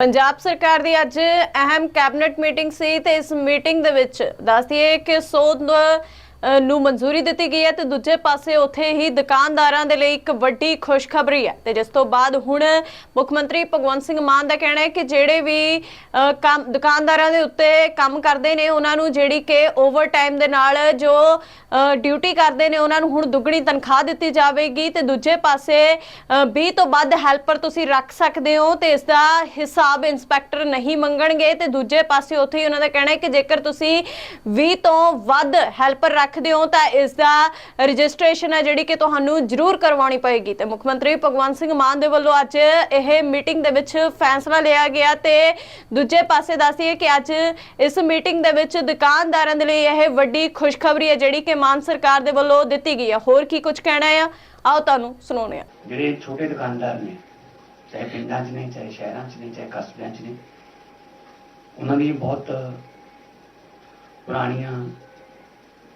ਪੰਜਾਬ ਸਰਕਾਰ ਦੀ ਅੱਜ ਅਹਿਮ ਕੈਬਨਿਟ ਮੀਟਿੰਗ ਸੀ ਤੇ ਇਸ ਮੀਟਿੰਗ ਦੇ ਵਿੱਚ ਦੱਸਦੀਏ ਕਿ ਸੋਧ ਨੂੰ ਮਨਜ਼ੂਰੀ ਦਿੱਤੀ ਗਈ ਹੈ ਤੇ ਦੂਜੇ ਪਾਸੇ ਉੱਥੇ ਹੀ ਦੁਕਾਨਦਾਰਾਂ ਦੇ ਲਈ ਇੱਕ ਵੱਡੀ ਖੁਸ਼ਖਬਰੀ ਹੈ। ਤੇ ਜਿਸ ਤੋਂ ਬਾਅਦ ਹੁਣ ਮੁੱਖ ਮੰਤਰੀ ਭਗਵੰਤ ਸਿੰਘ ਮਾਨ ਦਾ ਕਹਿਣਾ ਹੈ ਕਿ ਜਿਹੜੇ ਵੀ ਕੰਮ ਦੁਕਾਨਦਾਰਾਂ ਦੇ ਉੱਤੇ ਕੰਮ ਕਰਦੇ ਨੇ ਉਹਨਾਂ ਨੂੰ ਜਿਹੜੀ ਕਿ ਓਵਰ ਟਾਈਮ ਦੇ ਨਾਲ ਜੋ ਡਿਊਟੀ ਕਰਦੇ ਨੇ ਉਹਨਾਂ ਨੂੰ ਹੁਣ ਦੁੱਗਣੀ ਤਨਖਾਹ ਦਿੱਤੀ ਜਾਵੇਗੀ ਤੇ ਦੂਜੇ ਪਾਸੇ ਅ, 20 ਤੋਂ ਵੱਧ ਹੈਲਪਰ ਤੁਸੀਂ ਰੱਖ ਸਕਦੇ ਹੋ ਤੇ ਇਸ ਦਾ ਹਿਸਾਬ ਇੰਸਪੈਕਟਰ ਨਹੀਂ ਮੰਗਣਗੇ ਤੇ ਦੂਜੇ ਪਾਸੇ ਉੱਥੇ ਹੀ ਉਹਨਾਂ ਦਾ ਕਹਿਣਾ ਹੈ ਕਿ ਜੇਕਰ ਤੁਸੀਂ 20 ਤੋਂ ਵੱਧ ਹੈਲਪਰ ਰੱਖਦੇ ਹੋ ਤਾਂ ਇਸ ਦਾ ਰਜਿਸਟ੍ਰੇਸ਼ਨ ਹੈ ਜਿਹੜੀ ਕਿ ਤੁਹਾਨੂੰ ਜ਼ਰੂਰ ਕਰਵਾਉਣੀ ਪਏਗੀ। ਤੇ ਮੁੱਖ ਮੰਤਰੀ ਭਗਵੰਤ ਸਿੰਘ ਮਾਨ ਦੇ ਵੱਲੋਂ ਅੱਜ ਇਹ ਮੀਟਿੰਗ ਦੇ ਵਿੱਚ ਫੈਸਲਾ ਲਿਆ ਗਿਆ ਤੇ ਦੂਜੇ ਪਾਸੇ ਦੱਸੀਏ ਕਿ ਅੱਜ ਇਸ ਮੀਟਿੰਗ ਦੇ ਵਿੱਚ ਦੁਕਾਨਦਾਰਾਂ ਦੇ ਲਈ ਇਹ ਵੱਡੀ ਖੁਸ਼ਖਬਰੀ ਹੈ ਜਿਹੜੀ ਕਿ ਮਾਨ ਸਰਕਾਰ ਦੇ ਵੱਲੋਂ ਦਿੱਤੀ ਗਈ ਹੈ। ਹੋਰ ਕੀ ਕੁਝ ਕਹਿਣਾ ਹੈ? ਆਓ ਤੁਹਾਨੂੰ ਸੁਣਾਉਂਦੇ ਹਾਂ। ਜਿਹੜੇ ਛੋਟੇ ਦੁਕਾਨਦਾਰ ਨੇ, ਚਾਹੇ ਪਿੰਡਾਂ 'ਚ ਨੇ, ਚਾਹੇ ਸ਼ਹਿਰਾਂ 'ਚ ਨੇ, ਚਾਹੇ ਕਸਬਿਆਂ 'ਚ ਨੇ, ਉਹਨਾਂ ਦੀ ਬਹੁਤ ਪੁਰਾਣੀਆਂ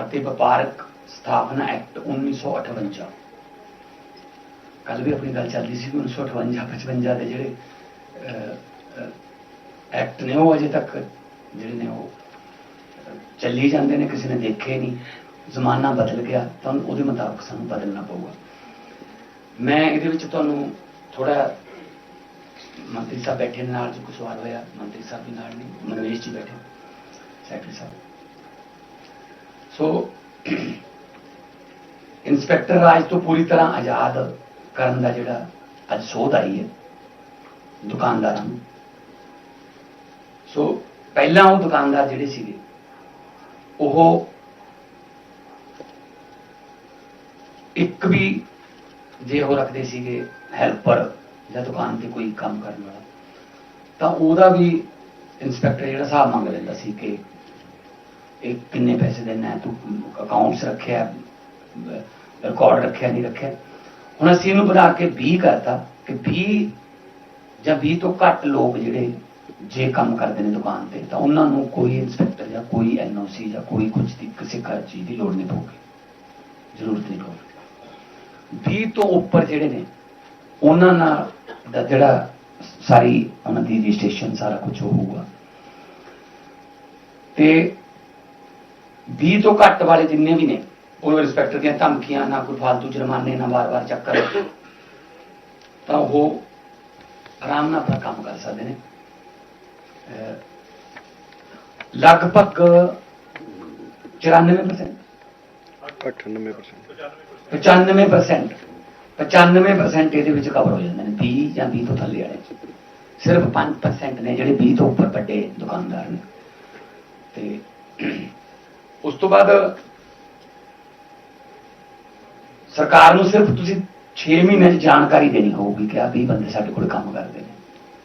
ਅਤੇ ਵਪਾਰਕ ਸਥਾਪਨਾ ਐਕਟ 1958 ਕੱਲ ਵੀ ਆਪਣੀ ਗੱਲ ਚੱਲਦੀ ਸੀ ਕਿ 1958 55 ਦੇ ਜਿਹੜੇ ਐਕਟ ਨੇ ਉਹ ਅਜੇ ਤੱਕ ਜਿਹੜੇ ਨੇ ਉਹ ਚੱਲੀ ਜਾਂਦੇ ਨੇ, ਕਿਸੇ ਨੇ ਦੇਖੇ ਨਹੀਂ। ਜ਼ਮਾਨਾ ਬਦਲ ਗਿਆ ਤਾਂ ਉਹਦੇ ਮੁਤਾਬਕ ਸਾਨੂੰ ਬਦਲਣਾ ਪਊਗਾ। ਮੈਂ ਇਹਦੇ ਵਿੱਚ ਤੁਹਾਨੂੰ ਥੋੜਾ ਮੰਤਰੀ ਸਾਹਿਬ ਬੈਠੇ ਨੇ, ਨਾਲ ਜੋ ਕੁਝ ਸਵਾਲ ਹੋਇਆ, ਮੰਤਰੀ ਸਾਹਿਬ ਵੀ ਨਾਲ ਨਹੀਂ ਮਨਵੇਸ਼ ਜੀ ਬੈਠੇ ਸੈਕਟਰੀ ਸਾਹਿਬ। ਸੋ ਇੰਸਪੈਕਟਰ ਰਾਜ ਤੋਂ ਪੂਰੀ ਤਰ੍ਹਾਂ ਆਜ਼ਾਦ ਕਰਨ ਦਾ ਜਿਹੜਾ ਅੱਜ ਸੋਧ ਆਈ ਹੈ ਦੁਕਾਨਦਾਰਾਂ ਨੂੰ ਸੋ ਪਹਿਲਾਂ ਉਹ ਦੁਕਾਨਦਾਰ ਜਿਹੜੇ ਸੀਗੇ ਉਹ ਇੱਕ ਵੀ ਜੇ ਉਹ ਰੱਖਦੇ ਸੀਗੇ ਹੈਲਪਰ ਜਾਂ ਦੁਕਾਨ ਤੇ ਕੋਈ ਕੰਮ ਕਰਨ ਵਾਲਾ ਤਾਂ ਉਹਦਾ ਵੀ ਇਨਸਪੈਕਟਰ ਜਿਹੜਾ ਹਿਸਾਬ ਮੰਗ ਲੈਂਦਾ ਸੀ ਕਿ ਇਹ ਕਿੰਨੇ ਪੈਸੇ ਦੇਣਾ ਤੂੰ ਅਕਾਊਂਟਸ ਰੱਖਿਆ ਰਿਕਾਰਡ ਰੱਖਿਆ, ਨਹੀਂ ਰੱਖਿਆ? ਹੁਣ ਅਸੀਂ ਇਹਨੂੰ ਵਧਾ ਕੇ 20 ਕਰਤਾ, ਕਿ 20 ਜਾਂ 20 ਤੋਂ ਘੱਟ ਲੋਕ ਜਿਹੜੇ ਜੇ ਕੰਮ ਕਰਦੇ ਨੇ ਦੁਕਾਨ ਤੇ, ਤਾਂ ਉਹਨਾਂ ਨੂੰ ਕੋਈ ਇਨਸਪੈਕਟਰ ਜਾਂ ਕੋਈ ਐਨਓਸੀ ਜਾਂ ਕੋਈ ਕੁਝ ਦੀ ਕਿਸੇ ਕਰ ਚੀਜ਼ ਦੀ ਲੋੜ ਨਹੀਂ ਪਊਗੀ। ਜ਼ਰੂਰਤ ਨਹੀਂ ਪਊਗੀ। 20 ਤੋਂ ਉੱਪਰ ਜਿਹੜੇ ਨੇ, ਉਹਨਾਂ ਨਾਲ ਦਾ ਜਿਹੜਾ ਸਾਰੀ ਉਹਨਾਂ ਦੀ ਰਜਿਸਟ੍ਰੇਸ਼ਨ ਸਾਰਾ ਕੁਝ ਹੋਊਗਾ। ਤੇ 20 ਤੋਂ ਘੱਟ ਵਾਲੇ ਜਿੰਨੇ ਵੀ ਨੇ ਉਹ ਰਿਸਪੈਕਟਰ ਦੀਆਂ ਧਮਕੀਆਂ ਨਾ ਕੋਈ ਫालतू ਜੁਰਮਾਨੇ ਨਾ ਵਾਰ-ਵਾਰ ਚੱਕਰ। ਤਾਂ ਉਹ ਆਰਾਮ ਨਾਲ ਆਪਣਾ ਕੰਮ ਕਰ ਸਕਦੇ ਨੇ। ਲਗਭਗ 94% 98% 95% 95% ਇਹਦੇ ਵਿੱਚ ਕਵਰ ਹੋ ਜਾਂਦੇ ਨੇ 20 ਜਾਂ 20 ਤੋਂ ਥੱਲੇ ਵਾਲੇ। ਸਿਰਫ 5% ਨੇ ਜਿਹੜੇ 20 ਤੋਂ ਉੱਪਰ ਵੱਡੇ ਦੁਕਾਨਦਾਰ ਨੇ। ਤੇ ਉਸ ਤੋਂ ਬਾਅਦ ਸਰਕਾਰ ਨੂੰ ਸਿਰਫ ਤੁਸੀਂ 6 ਮਹੀਨੇ ਦੀ ਜਾਣਕਾਰੀ ਦੇਣੀ ਹੋਊਗੀ ਕਿ ਆ 20 ਬੰਦੇ ਸਾਡੇ ਕੋਲ ਕੰਮ ਕਰਦੇ ਨੇ।